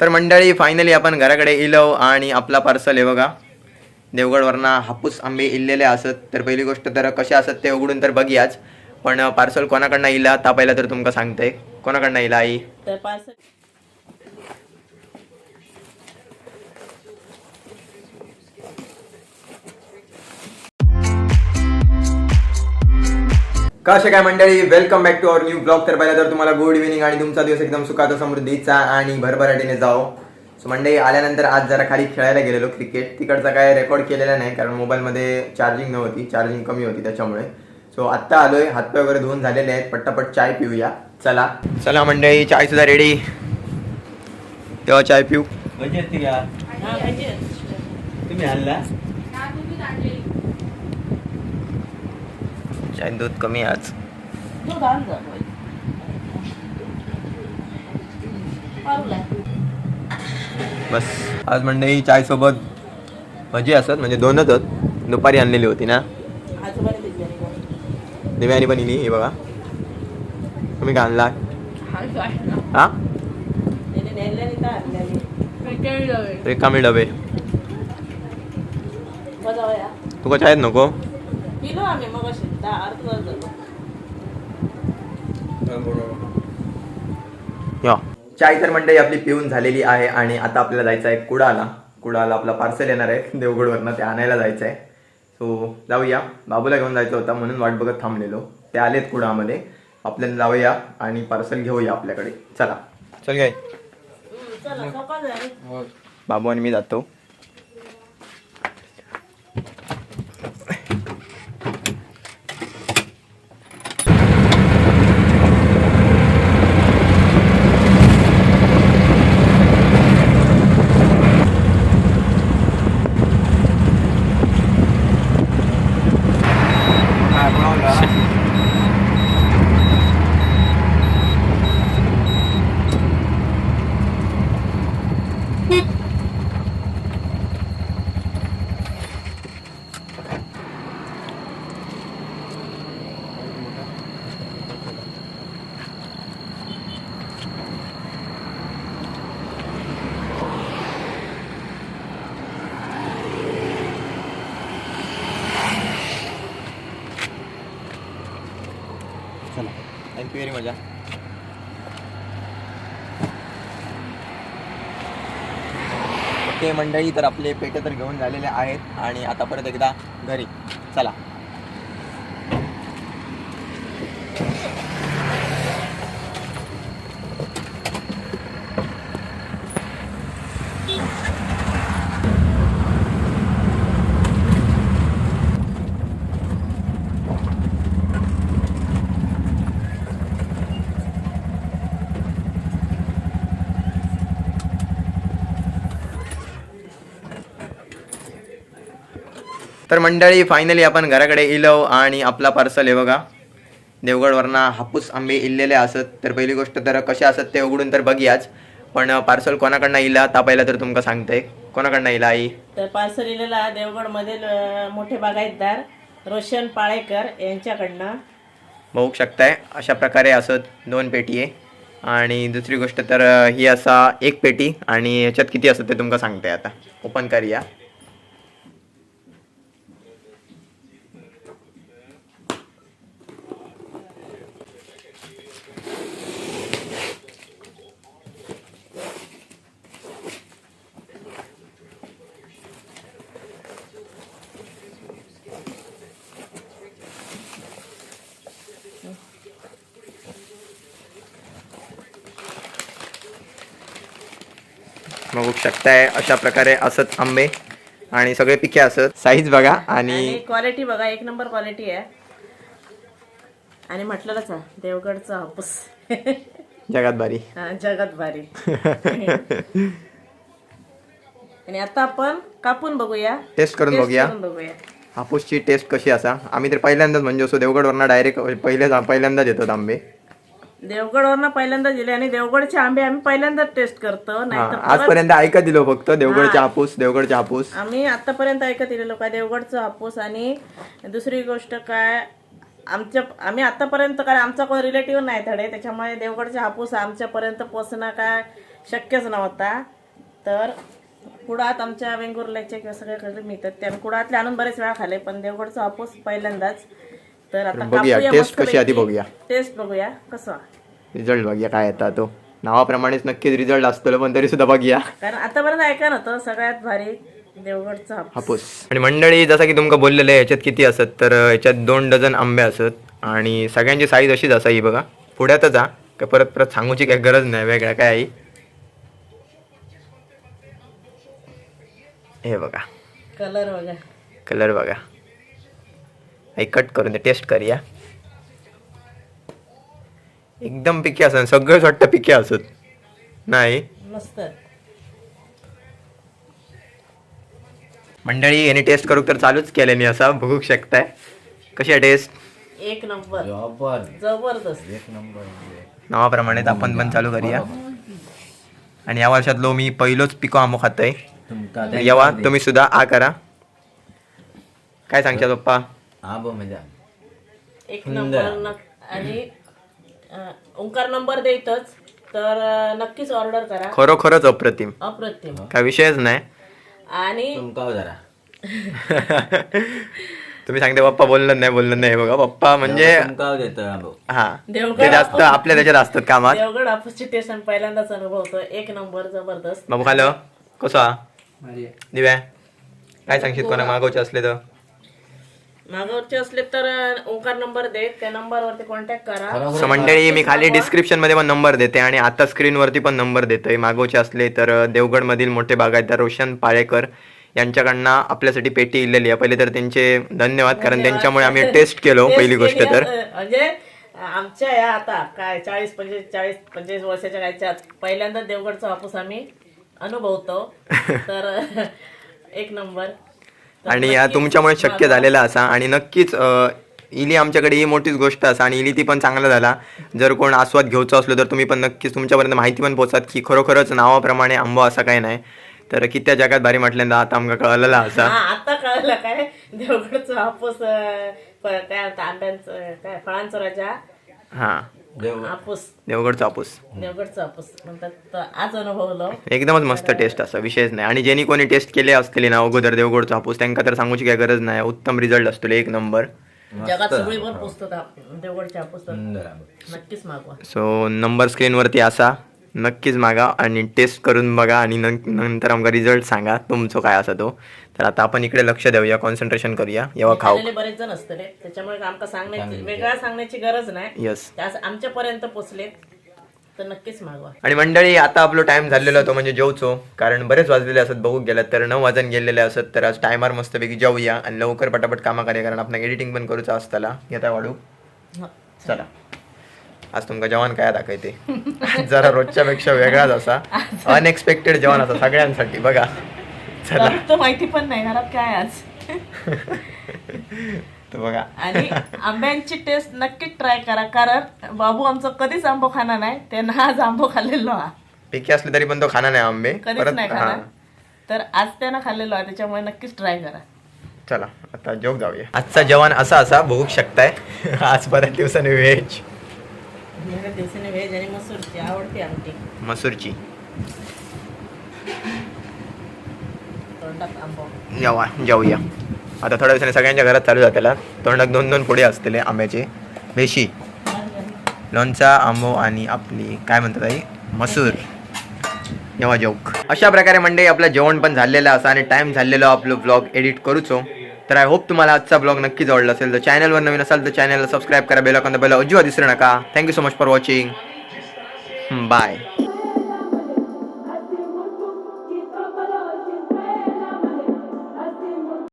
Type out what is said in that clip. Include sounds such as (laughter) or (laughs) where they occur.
तर मंडळी फायनली आपण घराकडे इलो आणि आपला पार्सल आहे बघा. देवगडवरनं हापूस आंबे इल्लेले असत. तर पहिली गोष्ट तर कसे असत ते उघडून तर बघियाच. पण पार्सल कोणाकडनं इला? ता पहिला तर तुमका सांगते. कोणाकडनं इला आई? तर पार्सल कसे काय मंडळी? Welcome back to our new blog तर पहिला तर तुम्हाला गुड इव्हिनिंग आणि तुमचा दिवस एकदम सुखाचा समृद्धीचा आणि भरभराटीने जाओ. सो मंडळी आल्यानंतर आज जरा खाली खेळायला गेलेलो क्रिकेट तिकडचा काय रेकॉर्ड केलेला नाही कारण मोबाईलमध्ये चार्जिंग नव्हती. चार्जिंग कमी होती त्याच्यामुळे. सो आत्ता आलोय. हातपाय वगैरे धुवून झालेले आहेत. पट्टापट चाय पिऊया. चला. चला मंडळी चाय सुद्धा रेडी तेव्हा चाय पिऊ. तुम्ही आणला? चाय दूध कमी आहे आज. बस. आज मंडळी चाय सोबत भजी असत म्हणजे दोनच आहेत. दुपारी आणलेली होती ना. दिव्यानी पण इली हे बघा. तुम्ही का आणला हा. हा. रिकामी डबे. तुका चायत नको? पिलो आम्ही मग दहा अर्ध तास झालो या. चाय तर मंडळी आपली पिऊन झालेली आहे आणि आता आपल्याला जायचं आहे कुडाला. कुडाला आपला पार्सल येणार आहे. देवगडवरनं ते आणायला जायचं आहे सो जाऊया. बाबूला घेऊन जायचं होता म्हणून वाट बघत थांबलेलो. ते आलेत कुडामध्ये. आपल्याला जाऊया आणि पार्सल घेऊया आपल्याकडे. चला. चल झाली. बाबू आणि मी जातो. चला. थँक्यू व्हेरी मजा ओके मंडळी तर आपले पेटे तर घेऊन झालेले आहेत आणि आता परत एकदा घरी. चला. तर मंडळी फायनली आपण घराकडे इलो आणि आपला पार्सल आहे बघा. देवगडवरनं हापूस आंबे इल्लेले असत. तर पहिली गोष्ट तर कसे असत ते उघडून तर बघियाच. पण पार्सल कोणाकडनं इला ता पहिला तर तुमका सांगते. कोणाकडनं इला आई? तर पार्सल इलेला देवगडमधील मोठे बागायतदार रोशन पाळेकर यांच्याकडनं. बघू शकताय अशा प्रकारे असत दोन पेटी आहे. आणि दुसरी गोष्ट तर ही असा एक पेटी आणि ह्याच्यात किती असत ते तुमका सांगते आता. ओपन करूया. बघू शकताय. अशा प्रकारे असत आंबे आणि सगळे पिके असत. साईज बघा आणि क्वालिटी बघा एक नंबर क्वालिटी आहे. आणि म्हटलेलंच आहे देवगडचा हापूस. जगात हा, जगात भारी. (laughs) आणि आता आपण कापून बघूया. टेस्ट करून बघूया. हापूसची टेस्ट कशी असा? आम्ही तर पहिल्यांदाच म्हणजे असो देवगडवरनं डायरेक्ट पहिले पहिल्यांदाच येतात आंबे. देवगडवरनं पहिल्यांदा दिले आणि देवगडचे आंबे आम्ही पहिल्यांदाच टेस्ट करतो हा परत आजपर्यंत ऐकत दिलो फक्त देवगडचे हापूस देवगडचे हापूस आम्ही आतापर्यंत ऐकत दिलेलो काय देवगडचं हापूस आणि दुसरी गोष्ट काय आमच्या आम्ही आतापर्यंत काय आमचा कोण रिलेटिव्ह नाही थडे त्याच्यामुळे देवगडचे हापूस आमच्यापर्यंत पोचणं काय शक्यच नव्हता. तर कुडात आमच्या वेंगुर्ल्याचे किंवा सगळ्याकडे मिळतात त्या कुडातले आणून बरेच वेळा खाल्ले पण देवगडचा हापूस पहिल्यांदाच. तर आता बघूया, कापूया टेस्ट कशी मस्तपैकी. आधी बघूया. टेस्ट बघूया कसं? रिझल्ट बघूया काय येतात तो. नावाप्रमाणेच नक्कीच रिझल्ट असतो पण तरी सुद्धा बघूया. कारण आतापर्यंत ऐका नव्हतं सगळ्यात भारी देवगडचा हापूस. हापूस. आणि मंडळी जसं की तुमका बोललेलं आहे याच्यात किती असत तर अं, याच्यात दोन डझन आंबे असत आणि सगळ्यांची साईज अशीच असा ही बघा. पुढ्यातच हा काय परत परत सांगूची काही गरज नाही वेगळ्या काय आहे? हे बघा. कलर बघा. कलर बघा. आई कट करून ते टेस्ट करूया एकदम पिके असत सगळंच वाटतं पिके असत नाही. मस्त. मंडळी याने टेस्ट करू तर चालूच केलं मी असा बघू शकताय. कशी आहे टेस्ट एक नंबर. जबर जबरदस्त. एक नंबर नावाप्रमाणे आपण पण चालू करूया. आणि या वर्षातलो मी पहिलोच पिको आंबो खातोय. येवा तुम्ही सुद्धा आ करा. काय सांगशात पप्पा? हा बो मजा. एक. नंबर नक- आणि अं, ओंकार नंबर देतच तर अं, नक्कीच ऑर्डर करा. खरोखरच अप्रतिम. अप्रतिम. काय विषयच नाही. आणि तुमका हो जरा? (laughs) तुम्ही सांगते पप्पा बोललं नाही बोललं नाही. बघा पप्पा म्हणजे तुमका देतो हा बो हा देवगड जास्त आपल्या त्याच्यात असतात कामात. देवगड हापूसची आम्ही पहिल्यांदाच अनुभवतो एक नंबर जबरदस्त. बाबू खालो. कसं? हा दिव्या काय सांगशील? कोणा मागवचे असले तर? मागवरचे असले तर ओंकार नंबर दे त्या नंबरवरती कॉन्टॅक्ट करा. मंडळी मी खाली डिस्क्रिप्शनमध्ये पण नंबर देते आणि आता स्क्रीनवरती पण नंबर देतोय. मागवचे असले तर देवगड मधील मोठे बागायतदार रोशन पाळेकर यांच्याकडनं आपल्यासाठी पेटी इलेली आहे. पहिले तर त्यांचे धन्यवाद कारण त्यांच्यामुळे आम्ही टेस्ट केलो पहिली गोष्ट केली, तर. अं, म्हणजे आमच्या या आता काय चाळीस पंचेचाळीस चाळीस पंचेचाळीस वर्षाच्या गायच्या पहिल्यांदा देवगडचा हापूस आम्ही अनुभवतो. (laughs) तर एक नंबर. आणि या तुमच्यामुळे शक्य. झालेलं असा. आणि नक्कीच इली आमच्याकडे ही मोठीच गोष्ट असा आणि इली ती पण चांगला झाला. जर कोण आस्वाद घ्यायचा असलो तर तुम्ही पण नक्कीच तुमच्यापर्यंत माहिती पण पोहोचात की खरोखरच नावाप्रमाणे आंबो असा काही नाही. तर कित्या जगात भारी म्हटल्यानंतर आता आमका कळलेला हा असा आता कळलं काय देवगडचा हापूस काय आंब्यांचं काय फळांचा राजा. हा. हापूस. देवगडचा हापूस. देवगडचा हापूस म्हणतात. तर आज अनुभवलं. एकदमच मस्त टेस्ट असा विषयच नाही. आणि ज्यांनी कोणी टेस्ट केले असतील ना अगोदर देवगडचा हापूस त्यांना तर सांगूची काही गरज नाही. उत्तम रिझल्ट असतो एक नंबर जगात सगळीवर पुस्तक देवगडच्या हापूस तर. नक्कीच मागवा. सो नंबर स्क्रीनवरती असा. नक्कीच मागा आणि टेस्ट करून बघा आणि नं- नंतर आमका रिझल्ट सांगा तुमचं काय असा तो. तर आता आपण इकडे लक्ष देऊया कॉन्सन्ट्रेशन करूया. येवा खाऊ. बरेच जण असतले त्याच्यामुळे आमका सांगण्याची वेगळा सांगण्याची गरज नाही. यस त्यास आमच्यापर्यंत पोचले. तर नक्कीच मागवा. आणि मंडळी आता आपलो टाइम झालेला होतो म्हणजे जेवचो. कारण बरेच वाजलेले असत बघू गेलात तर नऊ वाजन गेलेले असत. तर आज टायमार मस्तपैकी जेवूया आणि लवकर पटापट कामा करूया कारण आपण एडिटिंग पण करूचा असताना येता वाढू ह. चला. आज तुमका जेवण काय दाखवते जरा रोजच्या पेक्षा वेगळाच असा. अनएक्सपेक्टेड जेवण असा सगळ्यांसाठी. बघा. चला. तर माहिती पण नाही घरात काय आज? (laughs) तर बघा. आणि आंब्यांची टेस्ट नक्कीच ट्राय करा कारण बाबू आमचं कधीच आंबो खाणार नाही त्यांना आज आंबो खाल्लेलो हा. पिके असले तरी पण तो खाना नाही आंबे. कधीच नाही. खाणार. तर आज त्यानं खाल्लेलो आहे त्याच्यामुळे नक्कीच ट्राय करा. चला आता जेव जाऊया. आजचा जेवण असा असा बघू शकताय. (laughs) आज बऱ्याच दिवसाने व्हेज व्हेज आणि मसूरची आवडते आमटी. मसूरची. तोंडात आंबो. जेवा जेवूया आता थोड्या दिवसाने सगळ्यांच्या घरात चालू जातेला तोंडात दोन दोन फोडे असतील आंब्याचे. भेशी. लोणचा आंबो आणि आपली काय म्हणतात आई? मसूर. जेव्हा जोक अशा प्रकारे मंडळी आपलं जेवण पण झालेलं असं आणि टाइम झालेलं आपलं ब्लॉग एडिट करूचो. तर आय होप तुम्हाला आजचा ब्लॉग नक्कीच आवडला असेल. तर चॅनलवर नवीन असाल तर चॅनलला सबस्क्राईब करा बेल आयकॉन बेल अजिबात विसरू नका. Thank you so much for watching bye